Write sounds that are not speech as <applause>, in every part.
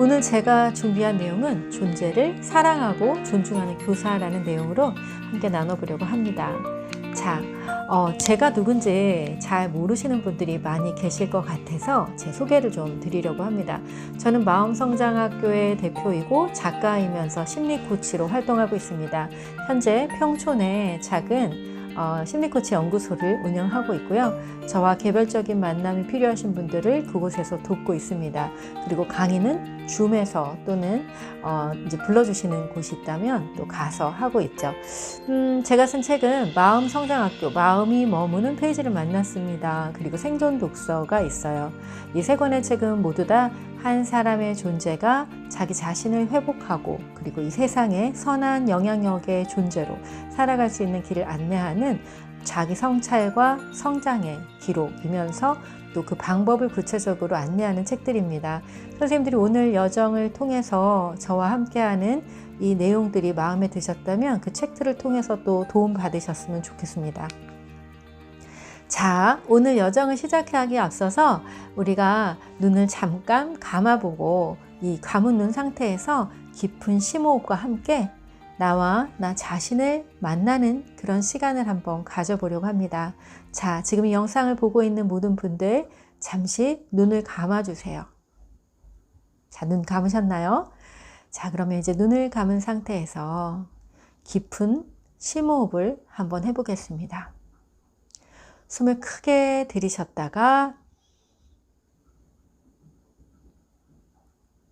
오늘 제가 준비한 내용은 존재를 사랑하고 존중하는 교사라는 내용으로 함께 나눠보려고 합니다. 자, 어, 제가 누군지 잘 모르시는 분들이 많이 계실 것 같아서 제 소개를 좀 드리려고 합니다. 저는 마음성장학교의 대표이고 작가이면서 심리코치로 활동하고 있습니다. 현재 평촌에 작은 어, 심리코치 연구소를 운영하고 있고요. 저와 개별적인 만남이 필요하신 분들을 그곳에서 돕고 있습니다. 그리고 강의는 줌에서 또는 어, 이제 불러주시는 곳이 있다면 또 가서 하고 있죠. 음, 제가 쓴 책은 마음 성장학교, 마음이 머무는 페이지를 만났습니다. 그리고 생존 독서가 있어요. 이 세 권의 책은 모두 다 한 사람의 존재가 자기 자신을 회복하고 그리고 이 세상에 선한 영향력의 존재로 살아갈 수 있는 길을 안내하는 자기 성찰과 성장의 기록이면서 또 그 방법을 구체적으로 안내하는 책들입니다. 선생님들이 오늘 여정을 통해서 저와 함께하는 이 내용들이 마음에 드셨다면 그 책들을 통해서 또 도움 받으셨으면 좋겠습니다. 자, 오늘 여정을 시작하기 앞서서 우리가 눈을 잠깐 감아보고 이 감은 눈 상태에서 깊은 심호흡과 함께 나와 나 자신을 만나는 그런 시간을 한번 가져보려고 합니다. 자, 지금 이 영상을 보고 있는 모든 분들 잠시 눈을 감아주세요. 자, 눈 감으셨나요? 자, 그러면 이제 눈을 감은 상태에서 깊은 심호흡을 한번 해보겠습니다. 숨을 크게 들이셨다가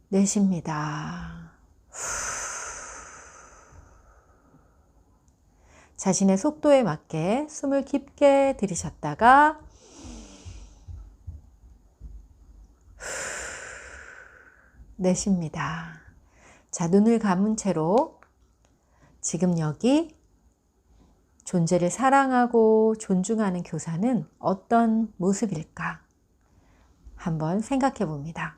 내쉽니다. 자신의 속도에 맞게 숨을 깊게 들이셨다가 내쉽니다. 자, 눈을 감은 채로 지금 여기 존재를 사랑하고 존중하는 교사는 어떤 모습일까? 한번 생각해 봅니다.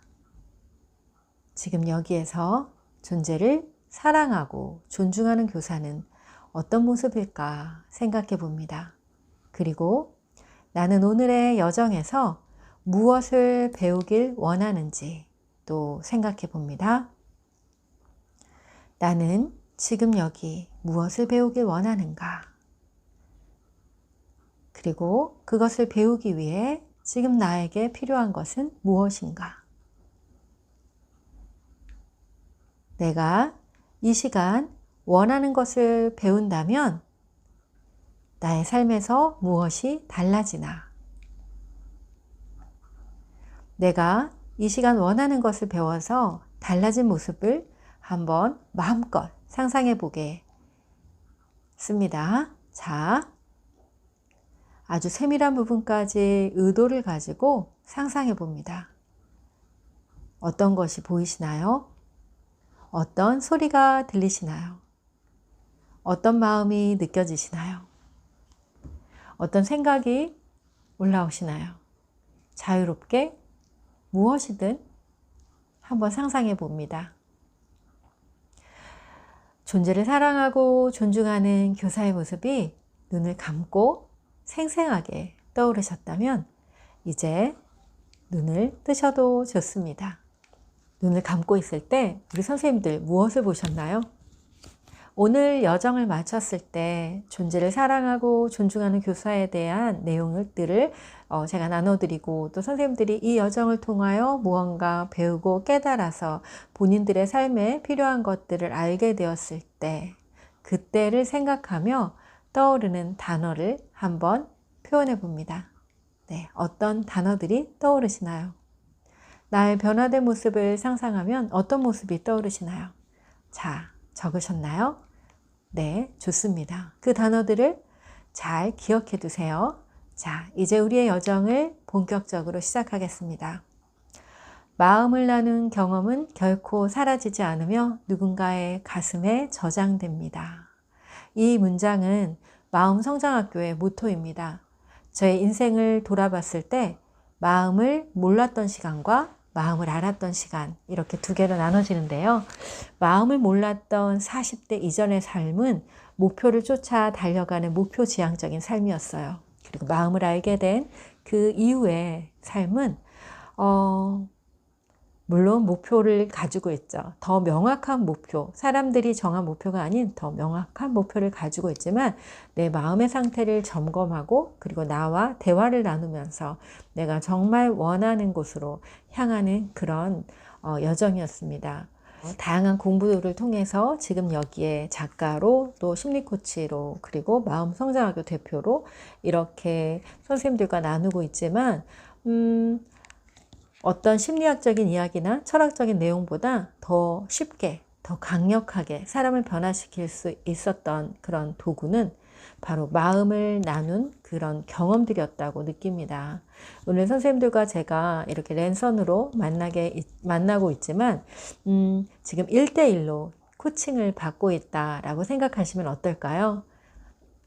지금 여기에서 존재를 사랑하고 존중하는 교사는 어떤 모습일까 생각해 봅니다. 그리고 나는 오늘의 여정에서 무엇을 배우길 원하는지 또 생각해 봅니다. 나는 지금 여기 무엇을 배우길 원하는가? 그리고 그것을 배우기 위해 지금 나에게 필요한 것은 무엇인가? 내가 이 시간 원하는 것을 배운다면 나의 삶에서 무엇이 달라지나? 내가 이 시간 원하는 것을 배워서 달라진 모습을 한번 마음껏 상상해 보게 씁니다. 자, 아주 세밀한 부분까지 의도를 가지고 상상해 봅니다. 어떤 것이 보이시나요? 어떤 소리가 들리시나요? 어떤 마음이 느껴지시나요? 어떤 생각이 올라오시나요? 자유롭게 무엇이든 한번 상상해 봅니다. 존재를 사랑하고 존중하는 교사의 모습이 눈을 감고 생생하게 떠오르셨다면 이제 눈을 뜨셔도 좋습니다. 눈을 감고 있을 때 우리 선생님들 무엇을 보셨나요? 오늘 여정을 마쳤을 때 존재를 사랑하고 존중하는 교사에 대한 내용들을 어, 제가 나눠드리고 또 선생님들이 이 여정을 통하여 무언가 배우고 깨달아서 본인들의 삶에 필요한 것들을 알게 되었을 때 그때를 생각하며 떠오르는 단어를 한번 표현해 봅니다. 네, 어떤 단어들이 떠오르시나요? 나의 변화된 모습을 상상하면 어떤 모습이 떠오르시나요? 자, 적으셨나요? 네, 좋습니다. 그 단어들을 잘 기억해 두세요. 자, 이제 우리의 여정을 본격적으로 시작하겠습니다. 마음을 나눈 경험은 결코 사라지지 않으며 누군가의 가슴에 저장됩니다. 이 문장은 마음 성장학교의 모토입니다. 저의 인생을 돌아봤을 때 마음을 몰랐던 시간과 마음을 알았던 시간 이렇게 두 개로 나눠지는데요. 마음을 몰랐던 40대 이전의 삶은 목표를 쫓아 달려가는 목표 지향적인 삶이었어요. 그리고 마음을 알게 된 그 이후의 삶은 어, 물론 목표를 가지고 있죠. 더 명확한 목표, 사람들이 정한 목표가 아닌 더 명확한 목표를 가지고 있지만 내 마음의 상태를 점검하고 그리고 나와 대화를 나누면서 내가 정말 원하는 곳으로 향하는 그런 어, 여정이었습니다. 어, 다양한 공부를 통해서 지금 여기에 작가로 또 심리 코치로 그리고 마음 성장학교 대표로 이렇게 선생님들과 나누고 있지만 음, 어떤 심리학적인 이야기나 철학적인 내용보다 더 쉽게, 더 강력하게 사람을 변화시킬 수 있었던 그런 도구는 바로 마음을 나눈 그런 경험들이었다고 느낍니다. 오늘 선생님들과 제가 이렇게 랜선으로 만나게, 만나고 있지만, 음, 지금 1대1로 코칭을 받고 있다라고 생각하시면 어떨까요?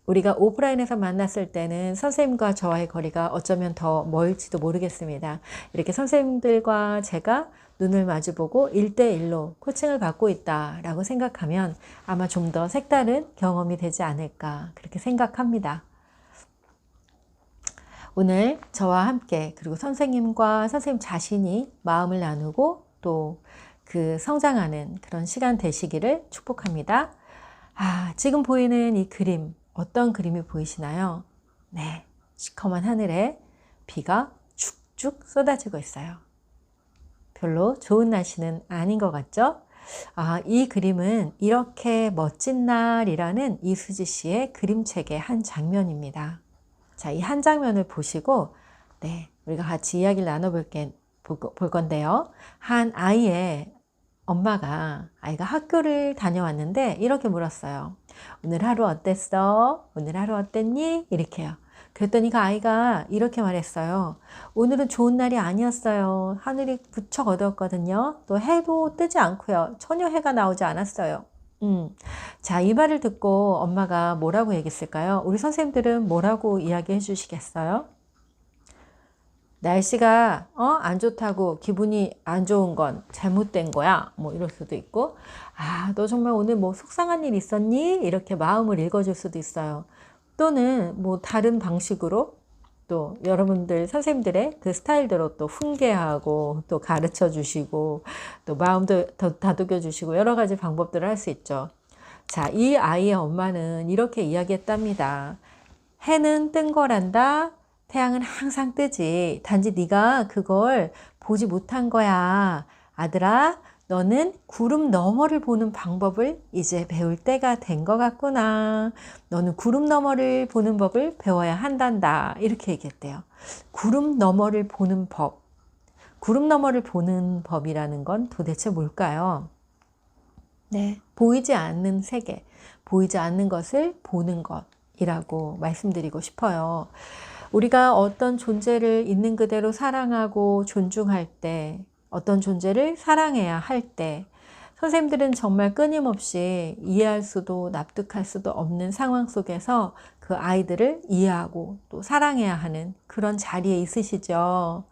우리가 오프라인에서 만났을 때는 선생님과 저와의 거리가 어쩌면 더 멀지도 모르겠습니다. 이렇게 선생님들과 제가 눈을 마주보고 1대1로 코칭을 받고 있다라고 생각하면 아마 좀 더 색다른 경험이 되지 않을까 그렇게 생각합니다. 오늘 저와 함께 그리고 선생님과 선생님 자신이 마음을 나누고 또 그 성장하는 그런 시간 되시기를 축복합니다. 아, 지금 보이는 이 그림 어떤 그림이 보이시나요? 네, 시커먼 하늘에 비가 축축 쏟아지고 있어요. 별로 좋은 날씨는 아닌 것 같죠? 아, 이 그림은 이렇게 멋진 날이라는 이수지 씨의 그림책의 한 장면입니다. 자, 이 한 장면을 보시고, 네, 우리가 같이 이야기를 나눠볼 볼 건데요. 한 아이의 엄마가 아이가 학교를 다녀왔는데 이렇게 물었어요. 오늘 하루 어땠어? 오늘 하루 어땠니? 이렇게요. 그랬더니 그 아이가 이렇게 말했어요. 오늘은 좋은 날이 아니었어요. 하늘이 부쩍 어두웠거든요. 또 해도 뜨지 않고요. 전혀 해가 나오지 않았어요. 음. 자, 이 말을 듣고 엄마가 뭐라고 얘기했을까요? 우리 선생님들은 뭐라고 이야기해 주시겠어요? 날씨가 어? 안 좋다고 기분이 안 좋은 건 잘못된 거야. 뭐 이럴 수도 있고, 아, 너 정말 오늘 뭐 속상한 일 있었니? 이렇게 마음을 읽어줄 수도 있어요. 또는 뭐 다른 방식으로 또 여러분들 선생님들의 그 스타일대로 또 훈계하고 또 가르쳐 주시고 또 마음도 더 다독여 주시고 여러 가지 방법들을 할 수 있죠. 자, 이 아이의 엄마는 이렇게 이야기했답니다. 해는 뜬 거란다. 태양은 항상 뜨지. 단지 네가 그걸 보지 못한 거야. 아들아, 너는 구름 너머를 보는 방법을 이제 배울 때가 된 것 같구나. 너는 구름 너머를 보는 법을 배워야 한단다. 이렇게 얘기했대요. 구름 너머를 보는 법. 구름 너머를 보는 법이라는 건 도대체 뭘까요? 네. 보이지 않는 세계, 보이지 않는 것을 보는 것이라고 말씀드리고 싶어요. 우리가 어떤 존재를 있는 그대로 사랑하고 존중할 때, 어떤 존재를 사랑해야 할 때, 선생님들은 정말 끊임없이 이해할 수도 납득할 수도 없는 상황 속에서 그 아이들을 이해하고 또 사랑해야 하는 그런 자리에 있으시죠.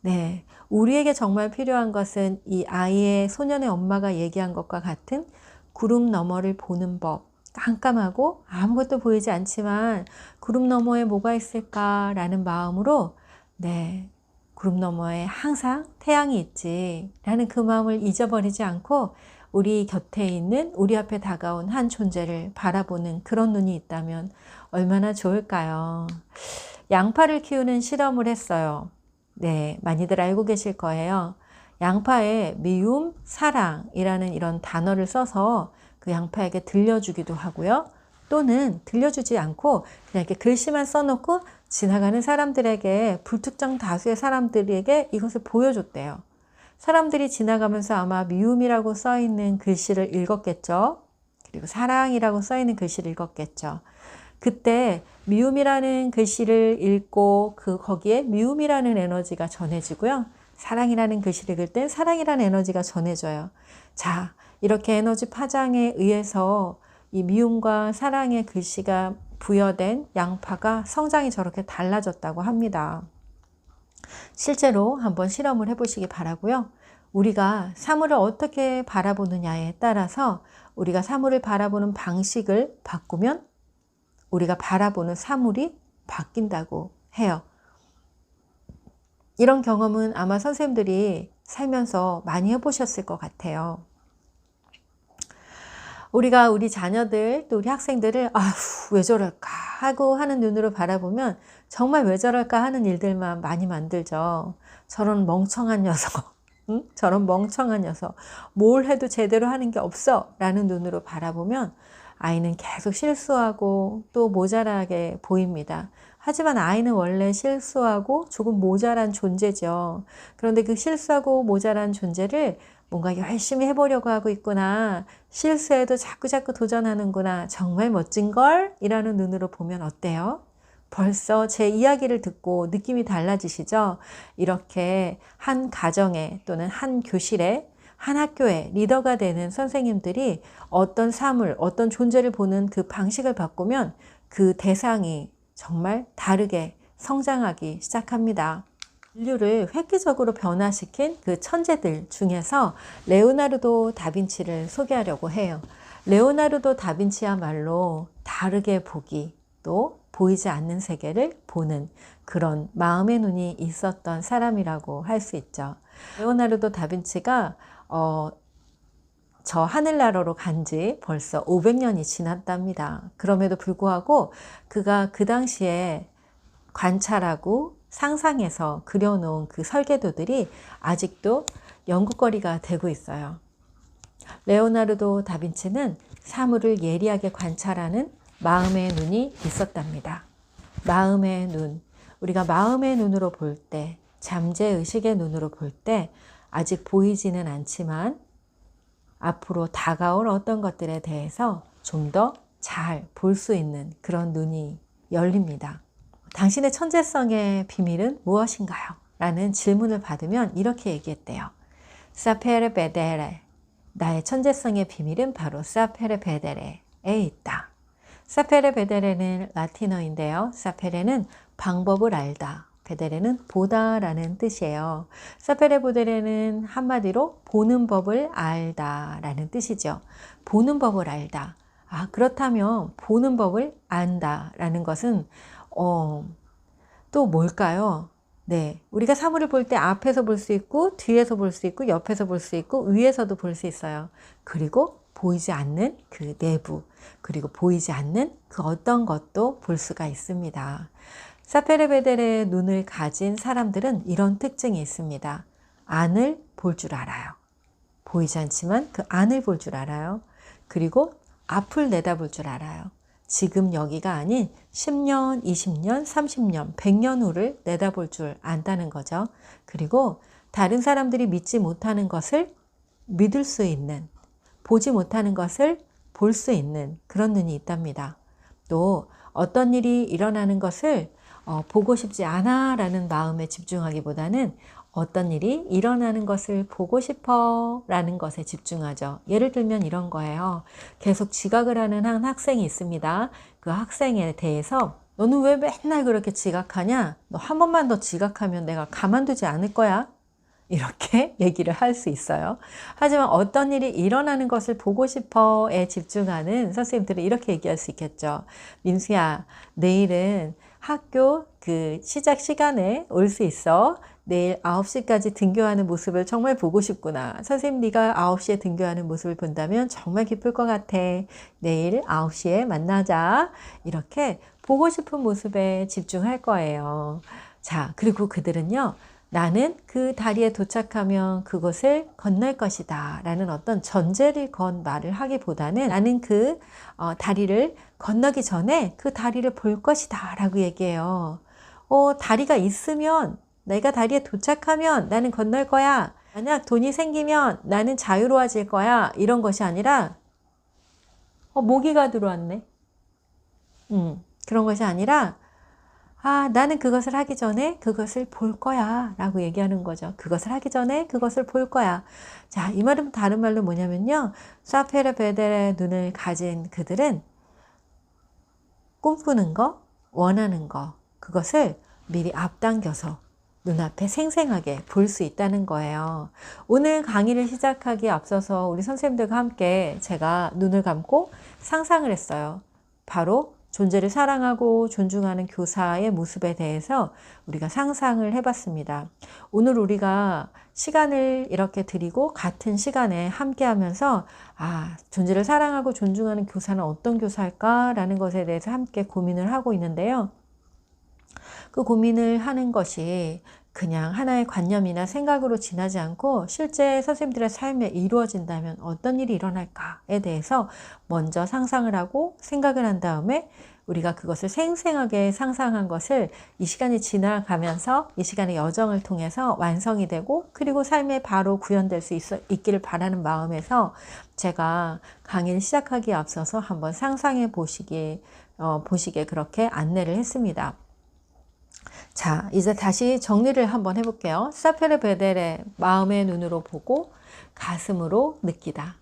네. 우리에게 정말 필요한 것은 이 아이의 소년의 엄마가 얘기한 것과 같은 구름 너머를 보는 법, 깜깜하고 아무것도 보이지 않지만 구름 너머에 뭐가 있을까라는 마음으로 네, 구름 너머에 항상 태양이 있지 라는 그 마음을 잊어버리지 않고 우리 곁에 있는 우리 앞에 다가온 한 존재를 바라보는 그런 눈이 있다면 얼마나 좋을까요? 양파를 키우는 실험을 했어요. 네, 많이들 알고 계실 거예요. 양파에 미움, 사랑이라는 이런 단어를 써서 그 양파에게 들려주기도 하고요. 또는 들려주지 않고 그냥 이렇게 글씨만 써놓고 지나가는 사람들에게 불특정 다수의 사람들에게 이것을 보여줬대요. 사람들이 지나가면서 아마 미움이라고 써 있는 글씨를 읽었겠죠. 그리고 사랑이라고 써 있는 글씨를 읽었겠죠. 그때 미움이라는 글씨를 읽고 그 거기에 미움이라는 에너지가 전해지고요. 사랑이라는 글씨를 읽을 땐 사랑이라는 에너지가 전해져요. 자, 이렇게 에너지 파장에 의해서 이 미움과 사랑의 글씨가 부여된 양파가 성장이 저렇게 달라졌다고 합니다. 실제로 한번 실험을 해보시기 바라고요. 우리가 사물을 어떻게 바라보느냐에 따라서 우리가 사물을 바라보는 방식을 바꾸면 우리가 바라보는 사물이 바뀐다고 해요. 이런 경험은 아마 선생님들이 살면서 많이 해보셨을 것 같아요. 우리가 우리 자녀들 또 우리 학생들을 아휴 왜 저럴까 하고 하는 눈으로 바라보면 정말 왜 저럴까 하는 일들만 많이 만들죠. 저런 멍청한 녀석, <laughs> 응? 저런 멍청한 녀석, 뭘 해도 제대로 하는 게 없어 라는 눈으로 바라보면 아이는 계속 실수하고 또 모자라게 보입니다. 하지만 아이는 원래 실수하고 조금 모자란 존재죠. 그런데 그 실수하고 모자란 존재를 뭔가 열심히 해보려고 하고 있구나. 실수해도 자꾸자꾸 도전하는구나. 정말 멋진걸? 이라는 눈으로 보면 어때요? 벌써 제 이야기를 듣고 느낌이 달라지시죠? 이렇게 한 가정에 또는 한 교실에 한 학교의 리더가 되는 선생님들이 어떤 사물, 어떤 존재를 보는 그 방식을 바꾸면 그 대상이 정말 다르게 성장하기 시작합니다. 인류를 획기적으로 변화시킨 그 천재들 중에서 레오나르도 다빈치를 소개하려고 해요. 레오나르도 다빈치야말로 다르게 보기 또 보이지 않는 세계를 보는 그런 마음의 눈이 있었던 사람이라고 할 수 있죠. 레오나르도 다빈치가 어, 저 하늘나라로 간 지 벌써 500년이 지났답니다. 그럼에도 불구하고 그가 그 당시에 관찰하고 상상해서 그려놓은 그 설계도들이 아직도 연구거리가 되고 있어요. 레오나르도 다빈치는 사물을 예리하게 관찰하는 마음의 눈이 있었답니다. 마음의 눈. 우리가 마음의 눈으로 볼 때, 잠재의식의 눈으로 볼 때, 아직 보이지는 않지만 앞으로 다가올 어떤 것들에 대해서 좀 더 잘 볼 수 있는 그런 눈이 열립니다. 당신의 천재성의 비밀은 무엇인가요? 라는 질문을 받으면 이렇게 얘기했대요. 사페르 베데레. 나의 천재성의 비밀은 바로 사페르 베데레에 있다. 사페르 베데레는 라틴어인데요. 사페레는 방법을 알다. 베데레는 보다라는 뜻이에요. 사페레 보데레는 한마디로 보는 법을 알다라는 뜻이죠. 보는 법을 알다. 아, 그렇다면 보는 법을 안다라는 것은 어, 또 뭘까요? 네. 우리가 사물을 볼 때 앞에서 볼 수 있고, 뒤에서 볼 수 있고, 옆에서 볼 수 있고, 위에서도 볼 수 있어요. 그리고 보이지 않는 그 내부, 그리고 보이지 않는 그 어떤 것도 볼 수가 있습니다. 사페르베델의 눈을 가진 사람들은 이런 특징이 있습니다. 안을 볼 줄 알아요. 보이지 않지만 그 안을 볼 줄 알아요. 그리고 앞을 내다볼 줄 알아요. 지금 여기가 아닌 10년, 20년, 30년, 100년 후를 내다볼 줄 안다는 거죠. 그리고 다른 사람들이 믿지 못하는 것을 믿을 수 있는, 보지 못하는 것을 볼 수 있는 그런 눈이 있답니다. 또 어떤 일이 일어나는 것을 어, 보고 싶지 않아 라는 마음에 집중하기보다는 어떤 일이 일어나는 것을 보고 싶어 라는 것에 집중하죠. 예를 들면 이런 거예요. 계속 지각을 하는 한 학생이 있습니다. 그 학생에 대해서 너는 왜 맨날 그렇게 지각하냐? 너 한 번만 더 지각하면 내가 가만두지 않을 거야. 이렇게 <laughs> 얘기를 할 수 있어요. 하지만 어떤 일이 일어나는 것을 보고 싶어에 집중하는 선생님들은 이렇게 얘기할 수 있겠죠. 민수야, 내일은 학교 그 시작 시간에 올 수 있어. 내일 9시까지 등교하는 모습을 정말 보고 싶구나. 선생님 네가 9시에 등교하는 모습을 본다면 정말 기쁠 것 같아. 내일 9시에 만나자. 이렇게 보고 싶은 모습에 집중할 거예요. 자, 그리고 그들은요. 나는 그 다리에 도착하면 그것을 건널 것이다. 라는 어떤 전제를 건 말을 하기보다는 나는 그 어, 다리를 건너기 전에 그 다리를 볼 것이다. 라고 얘기해요. 어, 다리가 있으면 내가 다리에 도착하면 나는 건널 거야. 만약 돈이 생기면 나는 자유로워질 거야. 이런 것이 아니라, 어, 모기가 들어왔네. 음, 그런 것이 아니라, 아, 나는 그것을 하기 전에 그것을 볼 거야. 라고 얘기하는 거죠. 그것을 하기 전에 그것을 볼 거야. 자, 이 말은 다른 말로 뭐냐면요. 사페르 베델의 눈을 가진 그들은 꿈꾸는 거, 원하는 거, 그것을 미리 앞당겨서 눈앞에 생생하게 볼 수 있다는 거예요. 오늘 강의를 시작하기에 앞서서 우리 선생님들과 함께 제가 눈을 감고 상상을 했어요. 바로 존재를 사랑하고 존중하는 교사의 모습에 대해서 우리가 상상을 해봤습니다. 오늘 우리가 시간을 이렇게 드리고 같은 시간에 함께 하면서 아, 존재를 사랑하고 존중하는 교사는 어떤 교사일까라는 것에 대해서 함께 고민을 하고 있는데요. 그 고민을 하는 것이 그냥 하나의 관념이나 생각으로 지나지 않고 실제 선생님들의 삶에 이루어진다면 어떤 일이 일어날까에 대해서 먼저 상상을 하고 생각을 한 다음에 우리가 그것을 생생하게 상상한 것을 이 시간이 지나가면서 이 시간의 여정을 통해서 완성이 되고 그리고 삶에 바로 구현될 수 있어, 있기를 바라는 마음에서 제가 강의를 시작하기에 앞서서 한번 상상해 보시기, 어, 보시게 그렇게 안내를 했습니다. 자, 이제 다시 정리를 한번 해볼게요. 사페르 베델의 마음의 눈으로 보고 가슴으로 느끼다.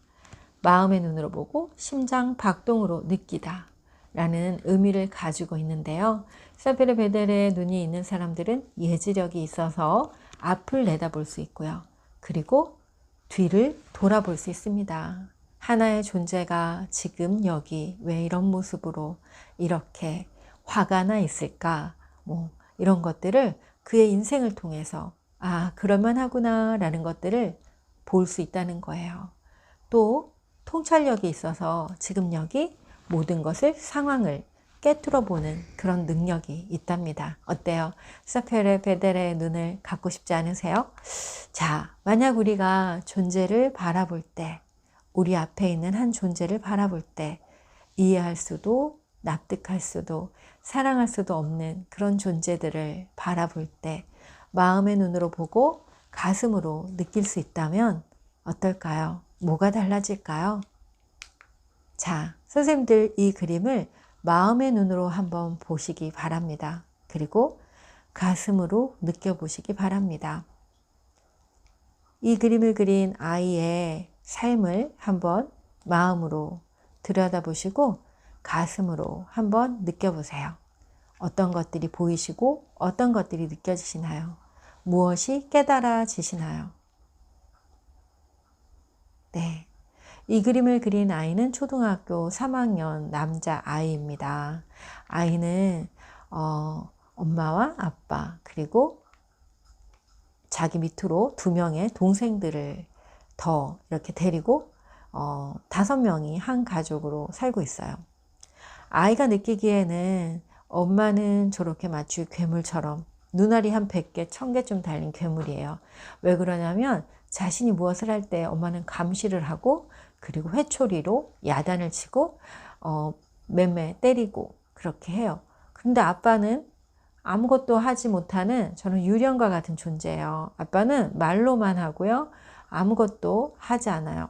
마음의 눈으로 보고 심장 박동으로 느끼다. 라는 의미를 가지고 있는데요. 사페르 베델의 눈이 있는 사람들은 예지력이 있어서 앞을 내다볼 수 있고요. 그리고 뒤를 돌아볼 수 있습니다. 하나의 존재가 지금 여기 왜 이런 모습으로 이렇게 화가 나 있을까? 뭐 이런 것들을 그의 인생을 통해서 아, 그럴만 하구나 라는 것들을 볼 수 있다는 거예요. 또 통찰력이 있어서 지금 여기 모든 것을 상황을 깨뚫어 보는 그런 능력이 있답니다. 어때요? 사페레 베델의 눈을 갖고 싶지 않으세요? 자, 만약 우리가 존재를 바라볼 때, 우리 앞에 있는 한 존재를 바라볼 때, 이해할 수도, 납득할 수도, 사랑할 수도 없는 그런 존재들을 바라볼 때 마음의 눈으로 보고 가슴으로 느낄 수 있다면 어떨까요? 뭐가 달라질까요? 자, 선생님들 이 그림을 마음의 눈으로 한번 보시기 바랍니다. 그리고 가슴으로 느껴보시기 바랍니다. 이 그림을 그린 아이의 삶을 한번 마음으로 들여다보시고 가슴으로 한번 느껴보세요. 어떤 것들이 보이시고 어떤 것들이 느껴지시나요? 무엇이 깨달아지시나요? 네. 이 그림을 그린 아이는 초등학교 3학년 남자 아이입니다. 아이는 어, 엄마와 아빠 그리고 자기 밑으로 두 명의 동생들을 더 이렇게 데리고 어, 다섯 명이 한 가족으로 살고 있어요. 아이가 느끼기에는 엄마는 저렇게 마치 괴물처럼 눈알이 한 100개, 1000개쯤 달린 괴물이에요. 왜 그러냐면 자신이 무엇을 할 때 엄마는 감시를 하고 그리고 회초리로 야단을 치고 어, 맴매 때리고 그렇게 해요. 근데 아빠는 아무것도 하지 못하는 저는 유령과 같은 존재예요. 아빠는 말로만 하고요. 아무것도 하지 않아요.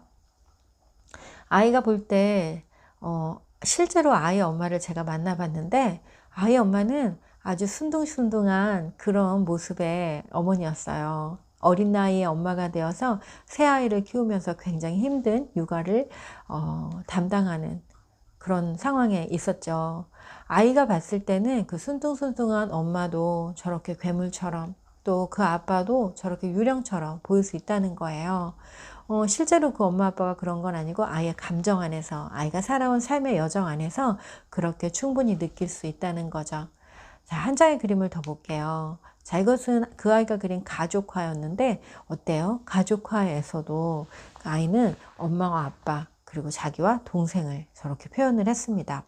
아이가 볼 때 어, 실제로 아이 엄마를 제가 만나봤는데 아이 엄마는 아주 순둥순둥한 그런 모습의 어머니였어요. 어린 나이에 엄마가 되어서 새 아이를 키우면서 굉장히 힘든 육아를 어, 담당하는 그런 상황에 있었죠. 아이가 봤을 때는 그 순둥순둥한 엄마도 저렇게 괴물처럼 또 그 아빠도 저렇게 유령처럼 보일 수 있다는 거예요. 어, 실제로 그 엄마 아빠가 그런 건 아니고 아이의 감정 안에서 아이가 살아온 삶의 여정 안에서 그렇게 충분히 느낄 수 있다는 거죠. 자, 한 장의 그림을 더 볼게요. 자, 이것은 그 아이가 그린 가족화였는데 어때요? 가족화에서도 그 아이는 엄마와 아빠 그리고 자기와 동생을 저렇게 표현을 했습니다.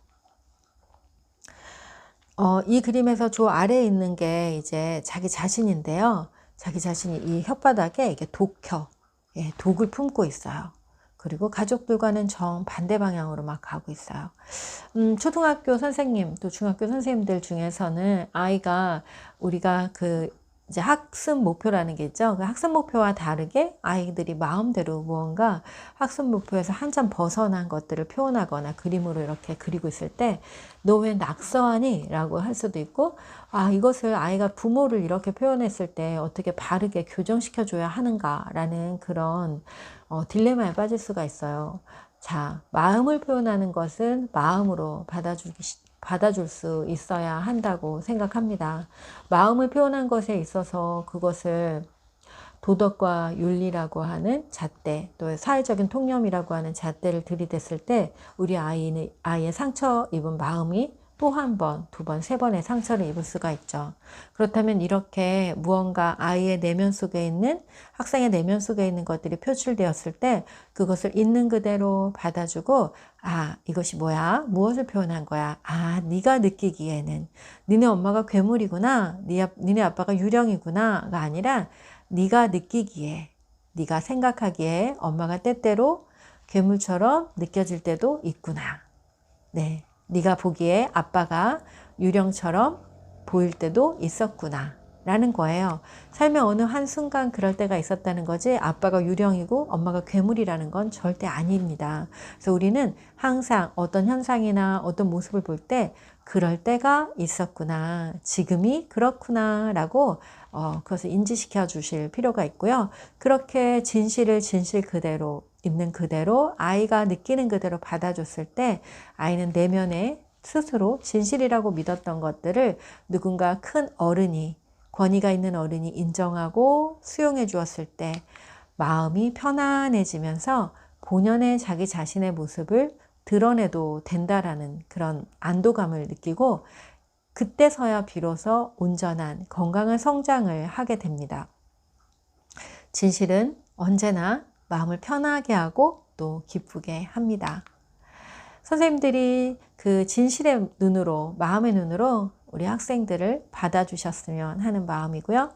어, 이 그림에서 저 아래에 있는 게 이제 자기 자신인데요. 자기 자신이 이 혓바닥에 이게 독혀, 예, 독을 품고 있어요. 그리고 가족들과는 정 반대 방향으로 막 가고 있어요. 음, 초등학교 선생님, 또 중학교 선생님들 중에서는 아이가 우리가 그 이제 학습 목표라는 게 있죠. 그 학습 목표와 다르게 아이들이 마음대로 무언가 학습 목표에서 한참 벗어난 것들을 표현하거나 그림으로 이렇게 그리고 있을 때, 너 왜 낙서하니? 라고 할 수도 있고, 아, 이것을 아이가 부모를 이렇게 표현했을 때 어떻게 바르게 교정시켜줘야 하는가라는 그런 어, 딜레마에 빠질 수가 있어요. 자, 마음을 표현하는 것은 마음으로 받아주기 받아줄 수 있어야 한다고 생각합니다. 마음을 표현한 것에 있어서 그것을 도덕과 윤리라고 하는 잣대, 또 사회적인 통념이라고 하는 잣대를 들이댔을 때 우리 아이의 상처 입은 마음이 또 한 번, 두 번, 세 번의 상처를 입을 수가 있죠. 그렇다면 이렇게 무언가 아이의 내면 속에 있는 학생의 내면 속에 있는 것들이 표출되었을 때 그것을 있는 그대로 받아주고 아 이것이 뭐야 무엇을 표현한 거야 아 네가 느끼기에는 니네 엄마가 괴물이구나 니, 니네 아빠가 유령이구나가 아니라 네가 느끼기에 네가 생각하기에 엄마가 때때로 괴물처럼 느껴질 때도 있구나. 네. 네가 보기에 아빠가 유령처럼 보일 때도 있었구나. 라는 거예요. 삶의 어느 한순간 그럴 때가 있었다는 거지 아빠가 유령이고 엄마가 괴물이라는 건 절대 아닙니다. 그래서 우리는 항상 어떤 현상이나 어떤 모습을 볼 때 그럴 때가 있었구나. 지금이 그렇구나. 라고 어, 그것을 인지시켜 주실 필요가 있고요. 그렇게 진실을 진실 그대로 있는 그대로 아이가 느끼는 그대로 받아줬을 때 아이는 내면에 스스로 진실이라고 믿었던 것들을 누군가 큰 어른이 권위가 있는 어른이 인정하고 수용해 주었을 때 마음이 편안해지면서 본연의 자기 자신의 모습을 드러내도 된다라는 그런 안도감을 느끼고 그때서야 비로소 온전한 건강한 성장을 하게 됩니다. 진실은 언제나 마음을 편하게 하고 또 기쁘게 합니다. 선생님들이 그 진실의 눈으로, 마음의 눈으로 우리 학생들을 받아주셨으면 하는 마음이고요.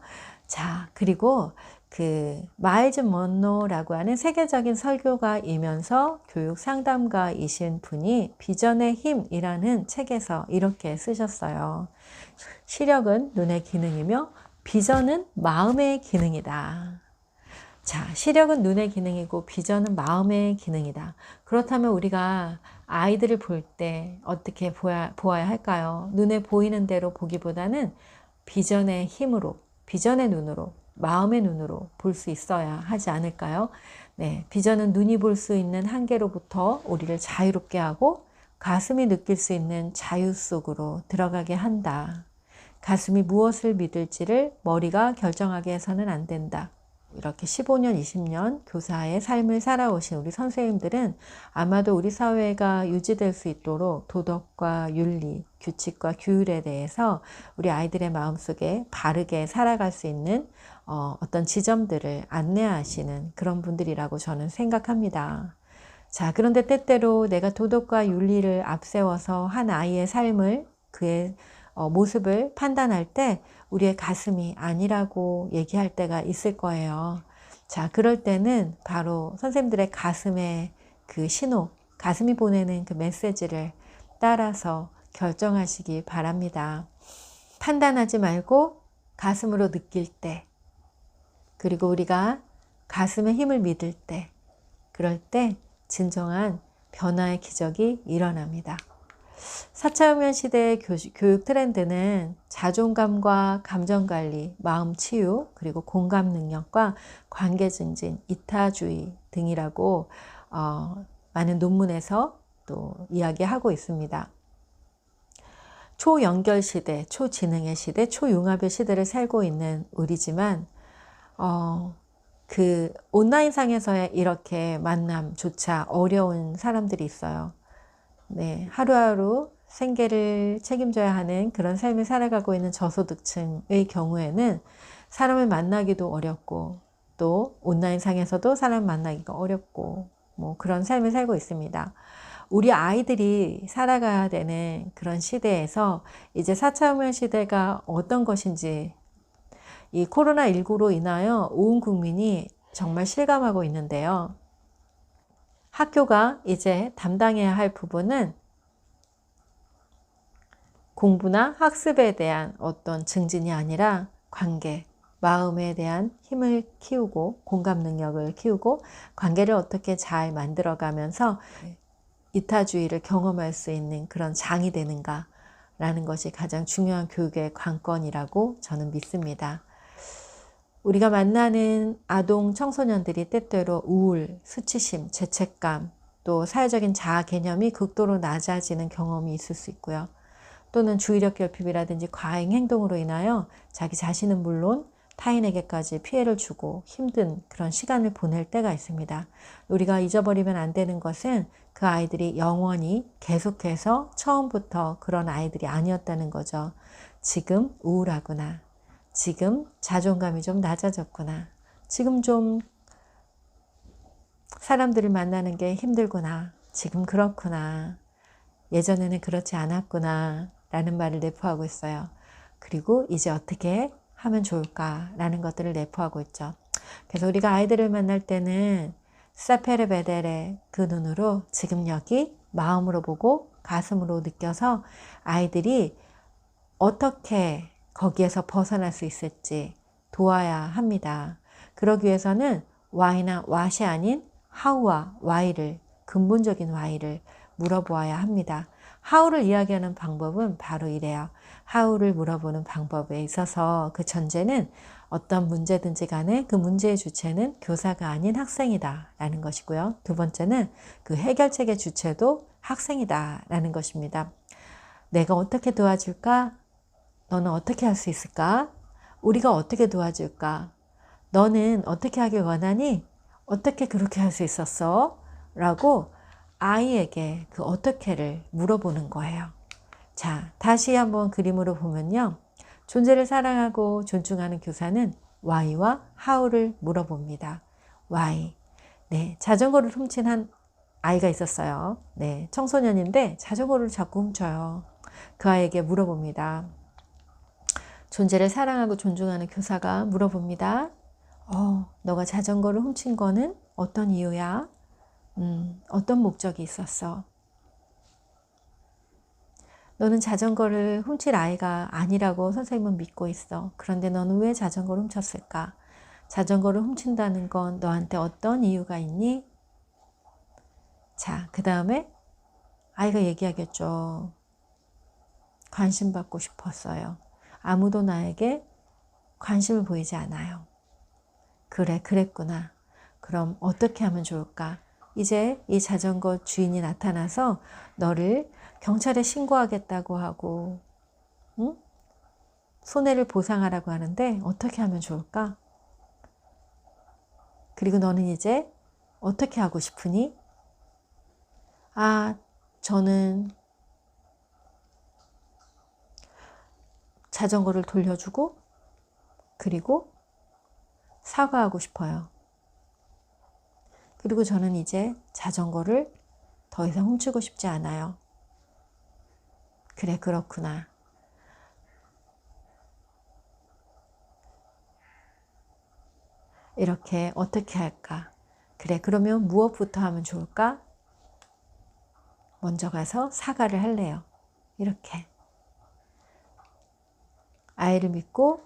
자, 그리고 그 마일즈 먼노라고 하는 세계적인 설교가이면서 교육 상담가이신 분이 비전의 힘이라는 책에서 이렇게 쓰셨어요. 시력은 눈의 기능이며 비전은 마음의 기능이다. 자, 시력은 눈의 기능이고 비전은 마음의 기능이다. 그렇다면 우리가 아이들을 볼 때 어떻게 보아, 보아야 할까요? 눈에 보이는 대로 보기보다는 비전의 힘으로, 비전의 눈으로, 마음의 눈으로 볼 수 있어야 하지 않을까요? 네, 비전은 눈이 볼 수 있는 한계로부터 우리를 자유롭게 하고 가슴이 느낄 수 있는 자유 속으로 들어가게 한다. 가슴이 무엇을 믿을지를 머리가 결정하게 해서는 안 된다. 이렇게 15년, 20년 교사의 삶을 살아오신 우리 선생님들은 아마도 우리 사회가 유지될 수 있도록 도덕과 윤리, 규칙과 규율에 대해서 우리 아이들의 마음속에 바르게 살아갈 수 있는 어, 어떤 지점들을 안내하시는 그런 분들이라고 저는 생각합니다. 자, 그런데 때때로 내가 도덕과 윤리를 앞세워서 한 아이의 삶을 그의 어, 모습을 판단할 때 우리의 가슴이 아니라고 얘기할 때가 있을 거예요. 자, 그럴 때는 바로 선생님들의 가슴의 그 신호, 가슴이 보내는 그 메시지를 따라서 결정하시기 바랍니다. 판단하지 말고 가슴으로 느낄 때, 그리고 우리가 가슴의 힘을 믿을 때, 그럴 때 진정한 변화의 기적이 일어납니다. 4차 혁명 시대의 교육 트렌드는 자존감과 감정관리, 마음 치유, 그리고 공감 능력과 관계 증진, 이타주의 등이라고 어, 많은 논문에서 또 이야기하고 있습니다. 초연결 시대, 초지능의 시대, 초융합의 시대를 살고 있는 우리지만 어, 그 온라인상에서의 이렇게 만남조차 어려운 사람들이 있어요. 네, 하루하루 생계를 책임져야 하는 그런 삶을 살아가고 있는 저소득층의 경우에는 사람을 만나기도 어렵고 또 온라인 상에서도 사람 만나기가 어렵고 뭐 그런 삶을 살고 있습니다. 우리 아이들이 살아가야 되는 그런 시대에서 이제 4차 혁명 시대가 어떤 것인지 이 코로나19로 인하여 온 국민이 정말 실감하고 있는데요. 학교가 이제 담당해야 할 부분은 공부나 학습에 대한 어떤 증진이 아니라 관계, 마음에 대한 힘을 키우고 공감 능력을 키우고 관계를 어떻게 잘 만들어 가면서 이타주의를 경험할 수 있는 그런 장이 되는가 라는 것이 가장 중요한 교육의 관건이라고 저는 믿습니다. 우리가 만나는 아동 청소년들이 때때로 우울, 수치심, 죄책감, 또 사회적인 자아 개념이 극도로 낮아지는 경험이 있을 수 있고요. 또는 주의력 결핍이라든지 과잉 행동으로 인하여 자기 자신은 물론 타인에게까지 피해를 주고 힘든 그런 시간을 보낼 때가 있습니다. 우리가 잊어버리면 안 되는 것은 그 아이들이 영원히 계속해서 처음부터 그런 아이들이 아니었다는 거죠. 지금 우울하구나. 지금 자존감이 좀 낮아졌구나. 지금 좀 사람들을 만나는 게 힘들구나. 지금 그렇구나. 예전에는 그렇지 않았구나. 라는 말을 내포하고 있어요. 그리고 이제 어떻게 하면 좋을까라는 것들을 내포하고 있죠. 그래서 우리가 아이들을 만날 때는 사페르 베델의 그 눈으로 지금 여기 마음으로 보고 가슴으로 느껴서 아이들이 어떻게 거기에서 벗어날 수 있을지 도와야 합니다. 그러기 위해서는 why나 what이 아닌 how와 why를 근본적인 why를 물어보아야 합니다. how를 이야기하는 방법은 바로 이래요. how를 물어보는 방법에 있어서 그 전제는 어떤 문제든지 간에 그 문제의 주체는 교사가 아닌 학생이다 라는 것이고요. 두 번째는 그 해결책의 주체도 학생이다 라는 것입니다. 내가 어떻게 도와줄까? 너는 어떻게 할 수 있을까? 우리가 어떻게 도와줄까? 너는 어떻게 하길 원하니? 어떻게 그렇게 할 수 있었어? 라고 아이에게 그 어떻게를 물어보는 거예요. 자, 다시 한번 그림으로 보면요. 존재를 사랑하고 존중하는 교사는 why와 how를 물어봅니다. why. 네, 자전거를 훔친 한 아이가 있었어요. 네, 청소년인데 자전거를 자꾸 훔쳐요. 그 아이에게 물어봅니다. 존재를 사랑하고 존중하는 교사가 물어봅니다. 어, 너가 자전거를 훔친 거는 어떤 이유야? 음, 어떤 목적이 있었어? 너는 자전거를 훔칠 아이가 아니라고 선생님은 믿고 있어. 그런데 너는 왜 자전거를 훔쳤을까? 자전거를 훔친다는 건 너한테 어떤 이유가 있니? 자, 그 다음에 아이가 얘기하겠죠. 관심 받고 싶었어요. 아무도 나에게 관심을 보이지 않아요. 그래, 그랬구나. 그럼 어떻게 하면 좋을까? 이제 이 자전거 주인이 나타나서 너를 경찰에 신고하겠다고 하고, 응? 손해를 보상하라고 하는데 어떻게 하면 좋을까? 그리고 너는 이제 어떻게 하고 싶으니? 아, 저는 자전거를 돌려주고, 그리고 사과하고 싶어요. 그리고 저는 이제 자전거를 더 이상 훔치고 싶지 않아요. 그래, 그렇구나. 이렇게 어떻게 할까? 그래, 그러면 무엇부터 하면 좋을까? 먼저 가서 사과를 할래요. 이렇게. 아이를 믿고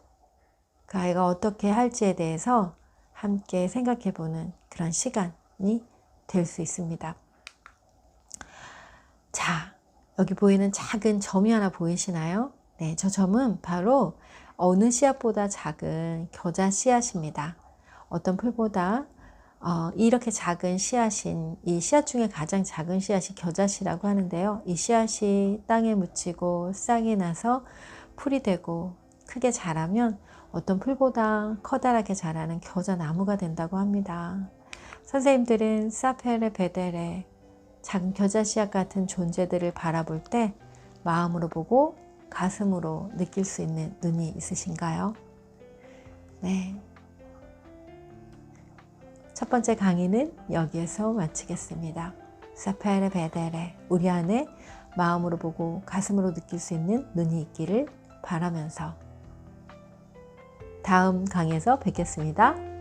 그 아이가 어떻게 할지에 대해서 함께 생각해 보는 그런 시간이 될 수 있습니다. 자, 여기 보이는 작은 점이 하나 보이시나요? 네, 저 점은 바로 어느 씨앗보다 작은 겨자 씨앗입니다. 어떤 풀보다 어, 이렇게 작은 씨앗인 이 씨앗 중에 가장 작은 씨앗이 겨자씨라고 하는데요. 이 씨앗이 땅에 묻히고 싹이 나서 풀이 되고 크게 자라면 어떤 풀보다 커다랗게 자라는 겨자 나무가 된다고 합니다. 선생님들은 사페레 베델레 작은 겨자 씨앗 같은 존재들을 바라볼 때 마음으로 보고 가슴으로 느낄 수 있는 눈이 있으신가요? 네. 첫 번째 강의는 여기에서 마치겠습니다. 사페레 베델레 우리 안에 마음으로 보고 가슴으로 느낄 수 있는 눈이 있기를 바라면서 다음 강의에서 뵙겠습니다.